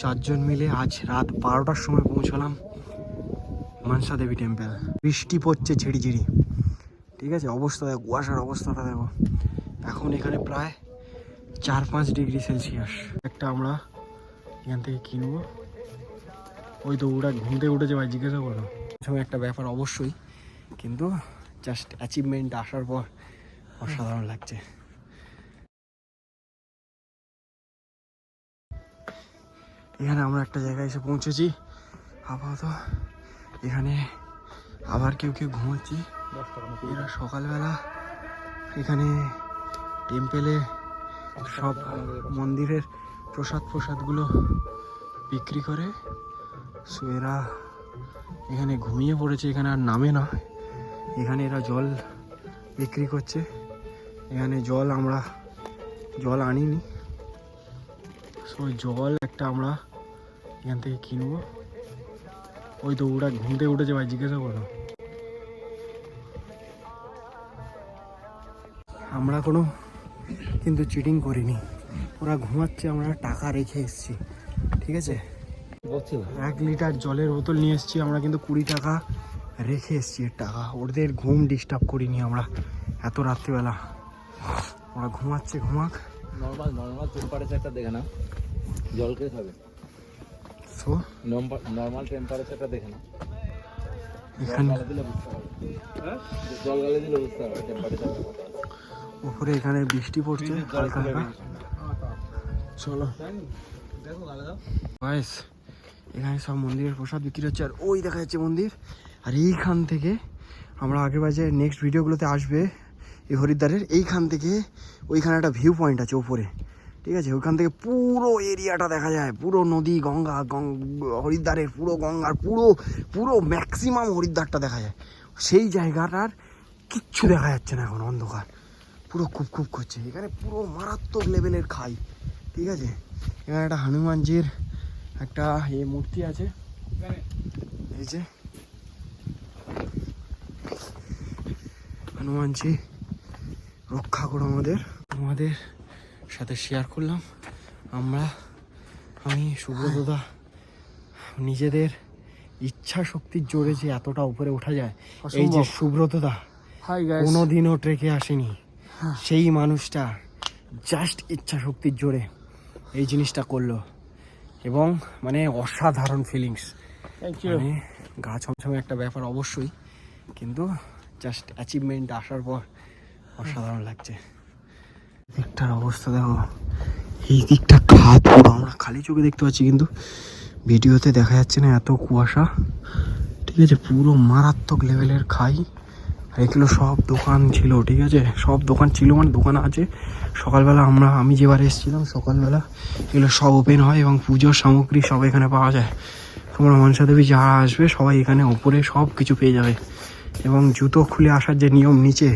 চারজন মিলে আজ রাত বারোটার সময় পৌঁছলাম মনসা দেবী টেম্পল বৃষ্টি পড়ছে ঝিড়ি ঝিড়ি ঠিক আছে? অবস্থা দেখো, কুয়াশার অবস্থাটা দেখো। এখন এখানে প্রায় চার পাঁচ ডিগ্রি সেলসিয়াস। একটা আমরা এখান থেকে কিনবো ওই তো ওরা ঘুম থেকে উঠেছে ভাই, জিজ্ঞাসা করো। সময় একটা ব্যাপার অবশ্যই, কিন্তু জাস্ট অ্যাচিভমেন্ট আসার পর অসাধারণ লাগছে। এখানে আমরা একটা জায়গায় এসে পৌঁছেছি। আপাতত এখানে আবার কেউ কেউ ঘুমোচ্ছি। এরা সকালবেলা এখানে টেম্পেলে সব মন্দিরের প্রসাদ প্রসাদগুলো বিক্রি করে। সো এরা এখানে ঘুমিয়ে পড়েছে, এখানে আর নামে না। এখানে এরা জল বিক্রি করছে। এখানে জল আমরা জল আনিনি। সো জল একটা আমরা এখান থেকে কিনবো ওই তো ওরা ঘুম থেকে উঠেছে ভাই জিজ্ঞাসা করো। আমরা কোনো কিন্তু চিটিং করিনি। ওরা ঘুমাচ্ছে আমরা টাকা রেখে এসেছি। ঠিক আছে? এক লিটার জলের বোতল নিয়ে এসেছি আমরা কিন্তু কুড়ি টাকা রেখে এসেছি এর টাকা। ওদের ঘুম ডিস্টার্ব করিনি আমরা এত রাত্রিবেলা। ওরা ঘুমাচ্ছে ঘুমাক। নর্মাল নর্মাল টেম্পারেচারটা দেখে না জল খেয়ে খাবে। সো নর্মাল টেম্পারেচারটা দেখে না এখানে জল গালে দিলে বুঝতে টেম্পারেচারটা উপরে এখানে বৃষ্টি পড়ছে হালকা হালকা। চলো। এখানে সব মন্দিরের প্রসাদ বিক্রি হচ্ছে আর ওই দেখা যাচ্ছে মন্দির। আর এইখান থেকে আমরা আগে বাজে নেক্সট ভিডিওগুলোতে আসবে এই হরিদ্বারের এইখান থেকে ওইখানে একটা ভিউ পয়েন্ট আছে ওপরে। ঠিক আছে? ওখান থেকে পুরো এরিয়াটা দেখা যায়। পুরো নদী, গঙ্গা হরিদ্বারের পুরো গঙ্গার পুরো পুরো ম্যাক্সিমাম হরিদ্বারটা দেখা যায়। সেই জায়গাটার কিচ্ছু দেখা যাচ্ছে না এখন অন্ধকার। পুরো খুব খুব করছে। এখানে পুরো মারাত্মক লেভেলের খাই ঠিক আছে? এখানে একটা হনুমানজির একটা এ মূর্তি আছে। এই যে। হনুমানজি রক্ষা করো আমাদের। আমাদের সাথে শেয়ার করলাম। আমরা আমি সুব্রতদা নিজেদের ইচ্ছা শক্তির জোরে যে এতটা উপরে ওঠা যায় এই যে সুব্রতদা কোনোদিনও ট্রেকে আসেনি। সেই মানুষটা জাস্ট ইচ্ছা শক্তির জোরে এই জিনিসটা করল। এবং মানে অসাধারণ ফিলিংস মানে গা ছমছমে একটা ব্যাপার অবশ্যই কিন্তু জাস্ট অ্যাচিভমেন্ট আসার পর অসাধারণ লাগছে। দিকটার অবস্থা, দেখো। এই দিকটা খাত আমরা খালি চোখে দেখতে পাচ্ছি, কিন্তু ভিডিওতে দেখা যাচ্ছে না এত কুয়াশা। ঠিক আছে, পুরো মারাত্মক লেভেলের খাই। আর এগুলো সব দোকান ছিল, ঠিক আছে? সব দোকান ছিল মানে দোকান আছে। সকালবেলা আমরা, আমি যেবার এসেছিলাম, সকালবেলা এগুলো সব ওপেন হয় এবং পুজোর সামগ্রী সব এখানে পাওয়া যায়। তোমরা মনসা দেবী যারা আসবে, সবাই এখানে ওপরে সব কিছু পেয়ে যাবে। এবং জুতো খুলে আসার যে নিয়ম নিচে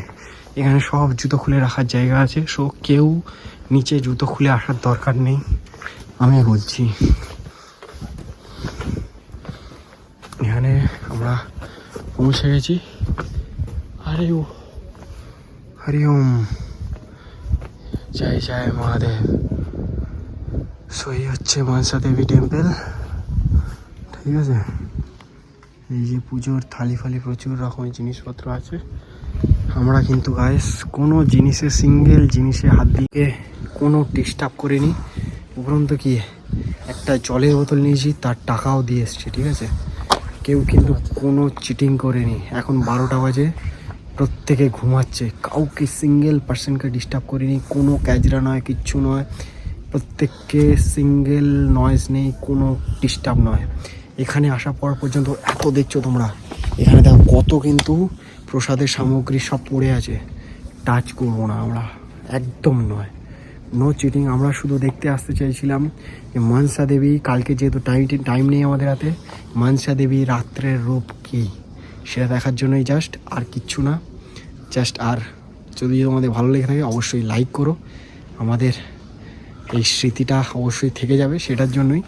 এখানে সব জুতো খুলে রাখার জায়গা আছে, সো কেউ নিচে জুতো খুলে আসার দরকার নেই। আমি বলছি, এখানে আমরা পৌঁছে গেছি। আরে ও হরি ওম, জয় জয় মহাদেব। সই হচ্ছে মনসা দেবী টেম্পল ঠিক আছে? এই যে পুজোর থালি ফালি প্রচুর রকমের জিনিসপত্র আছে। আমরা কিন্তু গাইস কোনো জিনিসে সিঙ্গেল জিনিসে হাত দিয়ে কোনো ডিস্টার্ব করিনি। উপরন্ত কি, একটা জলের বোতল নিয়েছি, তার টাকাও দিয়ে এসছি, ঠিক আছে? কেউ কিন্তু কোনো চিটিং করেনি। এখন বারোটা বাজে, প্রত্যেকে ঘুমাচ্ছে। কাউকে সিঙ্গেল পার্সনকে ডিস্টার্ব করিনি, কোনো ক্যাজরা নয়, কিচ্ছু নয়। প্রত্যেককে সিঙ্গেল নয়েজ নেই, কোনো ডিস্টার্ব নয়। এখানে আসার পর পর্যন্ত এত দেখছ তোমরা। এখানে দেখো কত কিন্তু প্রসাদের সামগ্রী সব পড়ে আছে। টাচ করব না আমরা। একদম নয়। নো চিটিং আমরা শুধু দেখতে আসতে চাইছিলাম যে মনসা দেবী, কালকে যেহেতু টাইম টাইম নেই আমাদের হাতে, মনসা দেবী রাত্রের রূপ কী? সেটা দেখার জন্যই জাস্ট আর কিচ্ছু না। জাস্ট আর যদি তোমাদের ভালো লেগে থাকে, অবশ্যই লাইক করো। আমাদের এই স্মৃতিটা অবশ্যই থেকে যাবে সেটার জন্যই,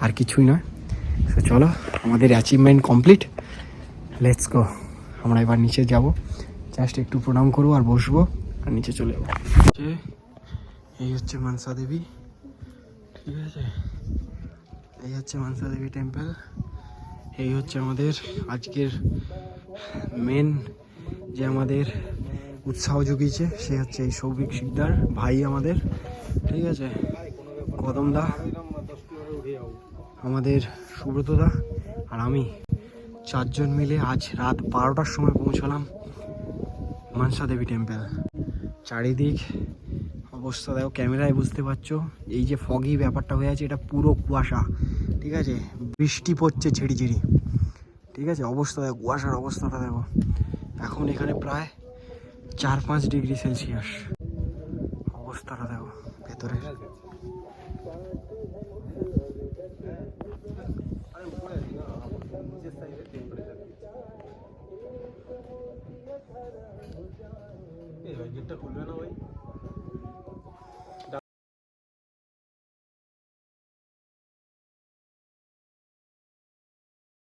আর কিছুই নয়। তো চলো, আমাদের অ্যাচিভমেন্ট কমপ্লিট লেটস গো আমরা এবার নিচে যাব। জাস্ট একটু প্রণাম করব আর বসবো আর নিচে চলে যাব। এই হচ্ছে মানসা দেবী। ঠিক আছে? এই হচ্ছে মানসা দেবী টেম্পল এই হচ্ছে আমাদের আজকের মেন যে আমাদের উৎসাহ জুগিয়েছে, সে হচ্ছে এই সৌভিক শিকদার ভাই আমাদের। ঠিক আছে? কদমদা আমাদের সুব্রতদা আর আমি। চারজন মিলে আজ রাত বারোটার সময় পৌঁছলাম মানসা দেবী টেম্পল চারিদিক অবস্থা দেখো, ক্যামেরায় বুঝতে পারছ। এই যে ফগি ব্যাপারটা হয়ে আছে, এটা পুরো কুয়াশা, ঠিক আছে? বৃষ্টি পড়ছে ঝিড়ি ঝিরি ঠিক আছে? অবস্থা দেখো, কুয়াশার অবস্থাটা দেখো। এখন এখানে প্রায় চার পাঁচ ডিগ্রি সেলসিয়াস। অবস্থাটা দেখো ভেতরে ये गिट्टा खुल गया ना भाई